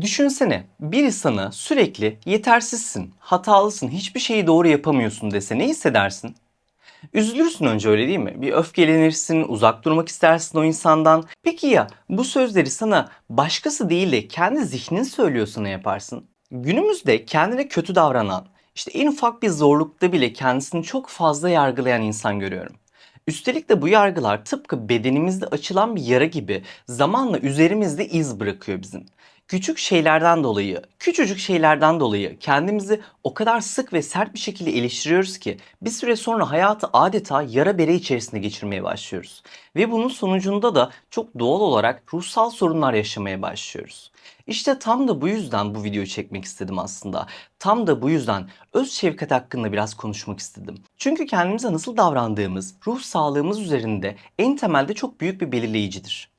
Düşünsene biri sana sürekli yetersizsin, hatalısın, hiçbir şeyi doğru yapamıyorsun dese ne hissedersin? Üzülürsün önce öyle değil mi? Bir öfkelenirsin, uzak durmak istersin o insandan. Peki ya bu sözleri sana başkası değil de kendi zihnin söylüyorsa ne yaparsın? Günümüzde kendine kötü davranan, işte en ufak bir zorlukta bile kendisini çok fazla yargılayan insan görüyorum. Üstelik de bu yargılar tıpkı bedenimizde açılan bir yara gibi zamanla üzerimizde iz bırakıyor bizim. Küçük şeylerden dolayı, küçücük şeylerden dolayı kendimizi o kadar sık ve sert bir şekilde eleştiriyoruz ki bir süre sonra hayatı adeta yara bere içerisinde geçirmeye başlıyoruz. Ve bunun sonucunda da çok doğal olarak ruhsal sorunlar yaşamaya başlıyoruz. İşte tam da bu yüzden bu videoyu çekmek istedim aslında. Tam da bu yüzden öz şefkat hakkında biraz konuşmak istedim. Çünkü kendimize nasıl davrandığımız, ruh sağlığımız üzerinde en temelde çok büyük bir belirleyicidir.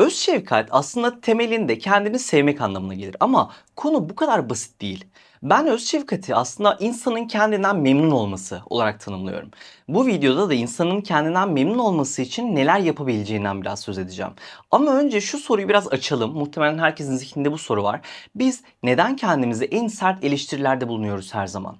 Öz şefkat aslında temelinde kendini sevmek anlamına gelir ama konu bu kadar basit değil. Ben öz şefkati aslında insanın kendinden memnun olması olarak tanımlıyorum. Bu videoda da insanın kendinden memnun olması için neler yapabileceğinden biraz söz edeceğim. Ama önce şu soruyu biraz açalım. Muhtemelen herkesin zihninde bu soru var. Biz neden kendimize en sert eleştirilerde bulunuyoruz her zaman?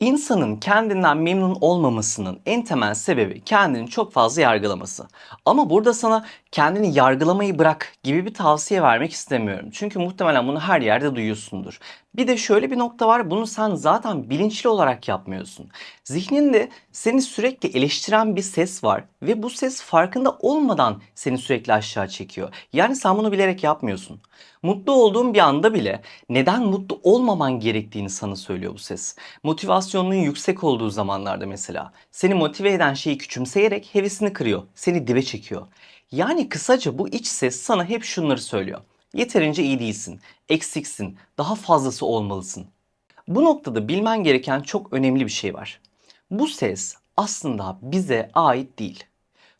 İnsanın kendinden memnun olmamasının en temel sebebi kendini çok fazla yargılaması. Ama burada sana kendini yargılamayı bırak gibi bir tavsiye vermek istemiyorum. Çünkü muhtemelen bunu her yerde duyuyorsundur. Bir de şöyle bir nokta var. Bunu sen zaten bilinçli olarak yapmıyorsun. Zihninde seni sürekli eleştiren bir ses var ve bu ses farkında olmadan seni sürekli aşağı çekiyor. Yani sen bunu bilerek yapmıyorsun. Mutlu olduğun bir anda bile neden mutlu olmaman gerektiğini sana söylüyor bu ses. Motivasyonunun yüksek olduğu zamanlarda mesela seni motive eden şeyi küçümseyerek hevesini kırıyor, seni dibe çekiyor. Yani kısaca bu iç ses sana hep şunları söylüyor. Yeterince iyi değilsin, eksiksin, daha fazlası olmalısın. Bu noktada bilmen gereken çok önemli bir şey var. Bu ses aslında bize ait değil.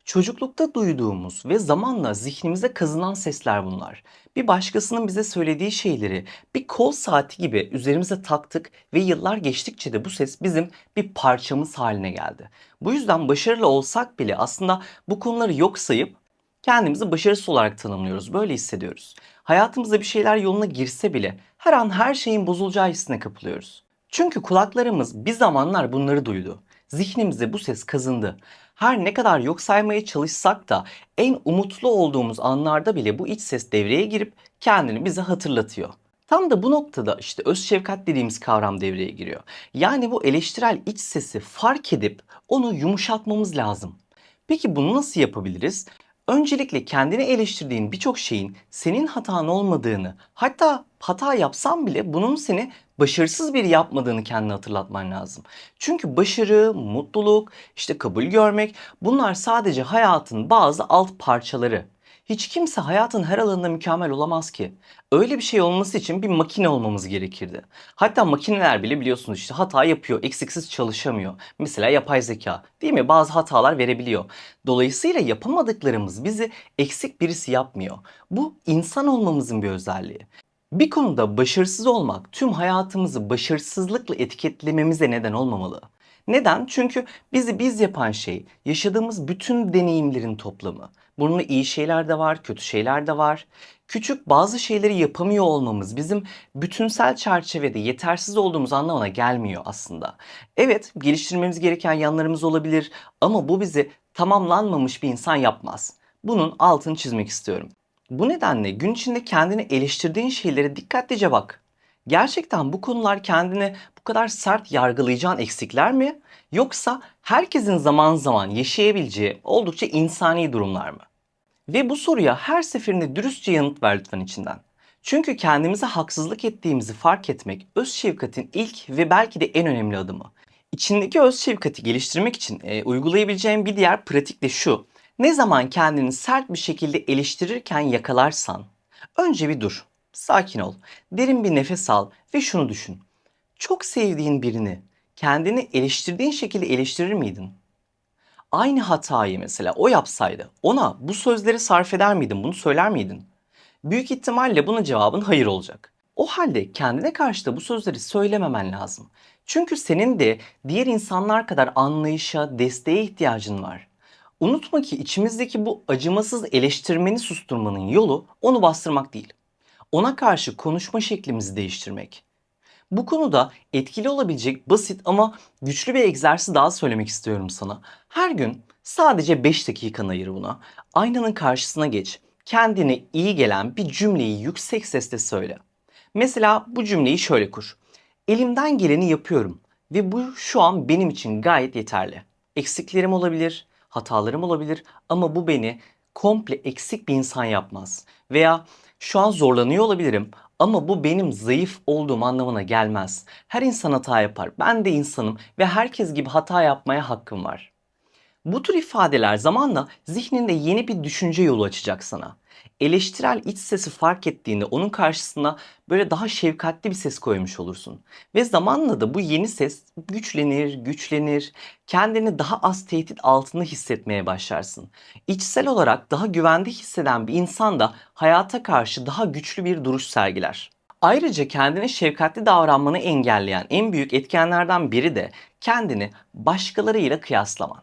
Çocuklukta duyduğumuz ve zamanla zihnimize kazınan sesler bunlar. Bir başkasının bize söylediği şeyleri bir kol saati gibi üzerimize taktık ve yıllar geçtikçe de bu ses bizim bir parçamız haline geldi. Bu yüzden başarılı olsak bile aslında bu konuları yok sayıp kendimizi başarısız olarak tanımlıyoruz. Böyle hissediyoruz. Hayatımızda bir şeyler yoluna girse bile her an her şeyin bozulacağı hissine kapılıyoruz. Çünkü kulaklarımız bir zamanlar bunları duydu. Zihnimize bu ses kazındı. Her ne kadar yok saymaya çalışsak da en umutlu olduğumuz anlarda bile bu iç ses devreye girip kendini bize hatırlatıyor. Tam da bu noktada işte öz şefkat dediğimiz kavram devreye giriyor. Yani bu eleştirel iç sesi fark edip onu yumuşatmamız lazım. Peki bunu nasıl yapabiliriz? Öncelikle kendini eleştirdiğin birçok şeyin senin hatan olmadığını, hatta hata yapsan bile bunun seni başarısız biri yapmadığını kendine hatırlatman lazım. Çünkü başarı, mutluluk, işte kabul görmek bunlar sadece hayatın bazı alt parçaları. Hiç kimse hayatın her alanında mükemmel olamaz ki. Öyle bir şey olması için bir makine olmamız gerekirdi. Hatta makineler bile biliyorsunuz işte hata yapıyor, eksiksiz çalışamıyor. Mesela yapay zeka değil mi? Bazı hatalar verebiliyor. Dolayısıyla yapamadıklarımız bizi eksik birisi yapmıyor. Bu insan olmamızın bir özelliği. Bir konuda başarısız olmak tüm hayatımızı başarısızlıkla etiketlememize neden olmamalı. Neden? Çünkü bizi biz yapan şey yaşadığımız bütün deneyimlerin toplamı. Bunun iyi şeyler de var, kötü şeyler de var. Küçük bazı şeyleri yapamıyor olmamız bizim bütünsel çerçevede yetersiz olduğumuz anlamına gelmiyor aslında. Evet, geliştirmemiz gereken yanlarımız olabilir ama bu bizi tamamlanmamış bir insan yapmaz. Bunun altını çizmek istiyorum. Bu nedenle gün içinde kendini eleştirdiğin şeylere dikkatlice bak. Gerçekten bu konular kendini bu kadar sert yargılayacağın eksikler mi? Yoksa herkesin zaman zaman yaşayabileceği oldukça insani durumlar mı? Ve bu soruya her seferinde dürüstçe yanıt ver lütfen içinden. Çünkü kendimize haksızlık ettiğimizi fark etmek öz şefkatin ilk ve belki de en önemli adımı. İçindeki öz şefkati geliştirmek için e, uygulayabileceğin bir diğer pratik de şu. Ne zaman kendini sert bir şekilde eleştirirken yakalarsan önce bir dur. Sakin ol. Derin bir nefes al ve şunu düşün. Çok sevdiğin birini kendini eleştirdiğin şekilde eleştirir miydin? Aynı hatayı mesela o yapsaydı ona bu sözleri sarf eder miydin? Bunu söyler miydin? Büyük ihtimalle bunun cevabın hayır olacak. O halde kendine karşı da bu sözleri söylememen lazım. Çünkü senin de diğer insanlar kadar anlayışa, desteğe ihtiyacın var. Unutma ki içimizdeki bu acımasız eleştirmeni susturmanın yolu onu bastırmak değil. Ona karşı konuşma şeklimizi değiştirmek. Bu konuda etkili olabilecek basit ama güçlü bir egzersiz daha söylemek istiyorum sana. Her gün sadece 5 dakikanı ayır buna. Aynanın karşısına geç. Kendine iyi gelen bir cümleyi yüksek sesle söyle. Mesela bu cümleyi şöyle kur. Elimden geleni yapıyorum ve bu şu an benim için gayet yeterli. Eksiklerim olabilir, hatalarım olabilir ama bu beni komple eksik bir insan yapmaz. Veya şu an zorlanıyor olabilirim ama bu benim zayıf olduğum anlamına gelmez. Her insan hata yapar. Ben de insanım ve herkes gibi hata yapmaya hakkım var. Bu tür ifadeler zamanla zihninde yeni bir düşünce yolu açacak sana. Eleştirel iç sesi fark ettiğinde onun karşısına böyle daha şefkatli bir ses koymuş olursun. Ve zamanla da bu yeni ses güçlenir, güçlenir. Kendini daha az tehdit altında hissetmeye başlarsın. İçsel olarak daha güvende hisseden bir insan da hayata karşı daha güçlü bir duruş sergiler. Ayrıca kendine şefkatli davranmanı engelleyen en büyük etkenlerden biri de kendini başkalarıyla kıyaslaman.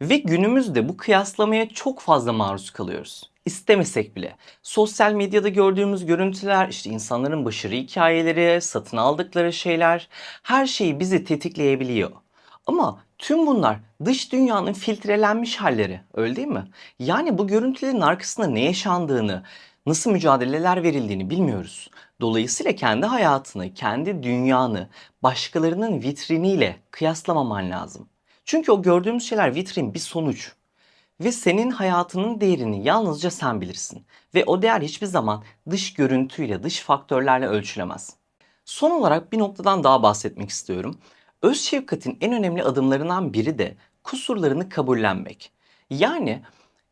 Ve günümüzde bu kıyaslamaya çok fazla maruz kalıyoruz. İstemesek bile. Sosyal medyada gördüğümüz görüntüler, işte insanların başarı hikayeleri, satın aldıkları şeyler, her şey bizi tetikleyebiliyor. Ama tüm bunlar dış dünyanın filtrelenmiş halleri, öyle değil mi? Yani bu görüntülerin arkasında ne yaşandığını, nasıl mücadeleler verildiğini bilmiyoruz. Dolayısıyla kendi hayatını, kendi dünyanı başkalarının vitriniyle kıyaslamaman lazım. Çünkü o gördüğümüz şeyler vitrin bir sonuç. Ve senin hayatının değerini yalnızca sen bilirsin. Ve o değer hiçbir zaman dış görüntüyle, dış faktörlerle ölçülemez. Son olarak bir noktadan daha bahsetmek istiyorum. Öz şefkatin en önemli adımlarından biri de kusurlarını kabullenmek. Yani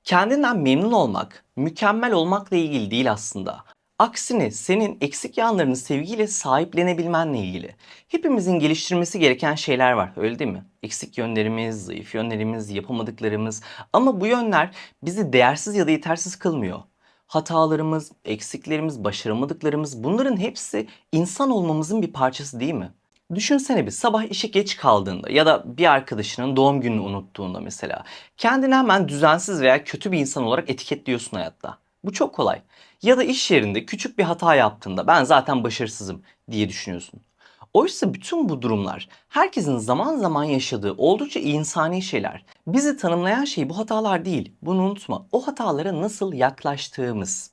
kendinden memnun olmak, mükemmel olmakla ilgili değil aslında. Aksine senin eksik yanlarını sevgiyle sahiplenebilmenle ilgili. Hepimizin geliştirmesi gereken şeyler var öyle değil mi? Eksik yönlerimiz, zayıf yönlerimiz, yapamadıklarımız ama bu yönler bizi değersiz ya da yetersiz kılmıyor. Hatalarımız, eksiklerimiz, başaramadıklarımız bunların hepsi insan olmamızın bir parçası değil mi? Düşünsene bir sabah işe geç kaldığında ya da bir arkadaşının doğum gününü unuttuğunda mesela kendini hemen düzensiz veya kötü bir insan olarak etiketliyorsun hayatta. Bu çok kolay. Ya da iş yerinde küçük bir hata yaptığında ben zaten başarısızım diye düşünüyorsun. Oysa bütün bu durumlar herkesin zaman zaman yaşadığı oldukça insani şeyler. Bizi tanımlayan şey bu hatalar değil. Bunu unutma. O hatalara nasıl yaklaştığımız.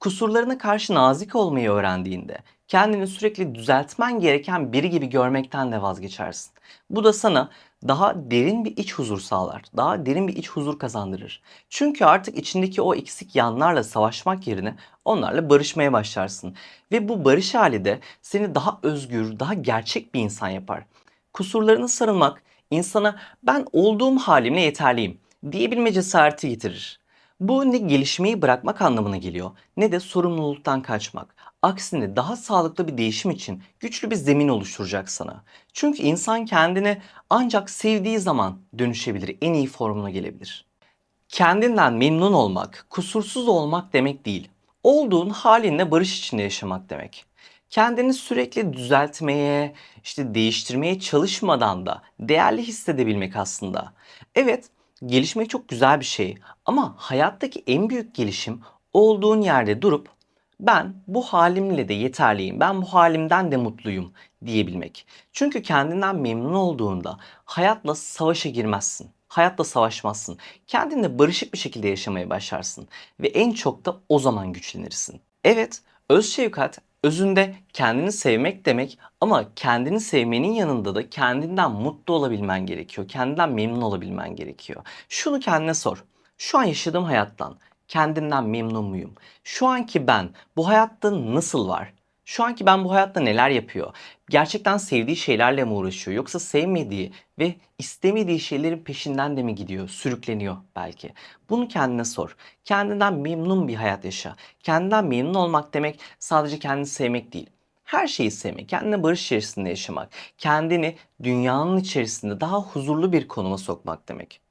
Kusurlarına karşı nazik olmayı öğrendiğinde kendini sürekli düzeltmen gereken biri gibi görmekten de vazgeçersin. Bu da sana daha derin bir iç huzur sağlar. Daha derin bir iç huzur kazandırır. Çünkü artık içindeki o eksik yanlarla savaşmak yerine onlarla barışmaya başlarsın. Ve bu barış hali de seni daha özgür, daha gerçek bir insan yapar. Kusurlarını sarılmak insana ben olduğum halimle yeterliyim diyebilme cesareti getirir. Bu ne gelişmeyi bırakmak anlamına geliyor ne de sorumluluktan kaçmak. Aksine daha sağlıklı bir değişim için güçlü bir zemin oluşturacak sana. Çünkü insan kendini ancak sevdiği zaman dönüşebilir, en iyi formuna gelebilir. Kendinden memnun olmak, kusursuz olmak demek değil. Olduğun halinle barış içinde yaşamak demek. Kendini sürekli düzeltmeye, işte değiştirmeye çalışmadan da değerli hissedebilmek aslında. Evet, gelişmek çok güzel bir şey ama hayattaki en büyük gelişim olduğun yerde durup ben bu halimle de yeterliyim, ben bu halimden de mutluyum diyebilmek. Çünkü kendinden memnun olduğunda hayatla savaşa girmezsin. Hayatla savaşmazsın. Kendinle barışık bir şekilde yaşamaya başlarsın. Ve en çok da o zaman güçlenirsin. Evet, öz şefkat özünde kendini sevmek demek ama kendini sevmenin yanında da kendinden mutlu olabilmen gerekiyor. Kendinden memnun olabilmen gerekiyor. Şunu kendine sor. Şu an yaşadığım hayattan kendimden memnun muyum? Şu anki ben bu hayatta nasıl var? Şu anki ben bu hayatta neler yapıyor? Gerçekten sevdiği şeylerle mi uğraşıyor? Yoksa sevmediği ve istemediği şeylerin peşinden de mi gidiyor? Sürükleniyor belki. Bunu kendine sor. Kendinden memnun bir hayat yaşa. Kendinden memnun olmak demek sadece kendini sevmek değil. Her şeyi sevmek, kendine barış içerisinde yaşamak, kendini dünyanın içerisinde daha huzurlu bir konuma sokmak demek.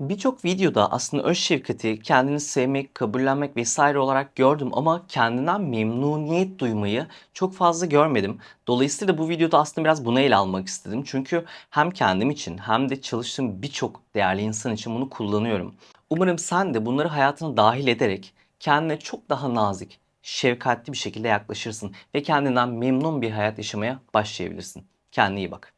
Birçok videoda aslında öz şefkati, kendini sevmek, kabullenmek vesaire olarak gördüm ama kendinden memnuniyet duymayı çok fazla görmedim. Dolayısıyla bu videoda aslında biraz buna ele almak istedim. Çünkü hem kendim için hem de çalıştığım birçok değerli insan için bunu kullanıyorum. Umarım sen de bunları hayatına dahil ederek kendine çok daha nazik, şefkatli bir şekilde yaklaşırsın ve kendinden memnun bir hayat yaşamaya başlayabilirsin. Kendine iyi bak.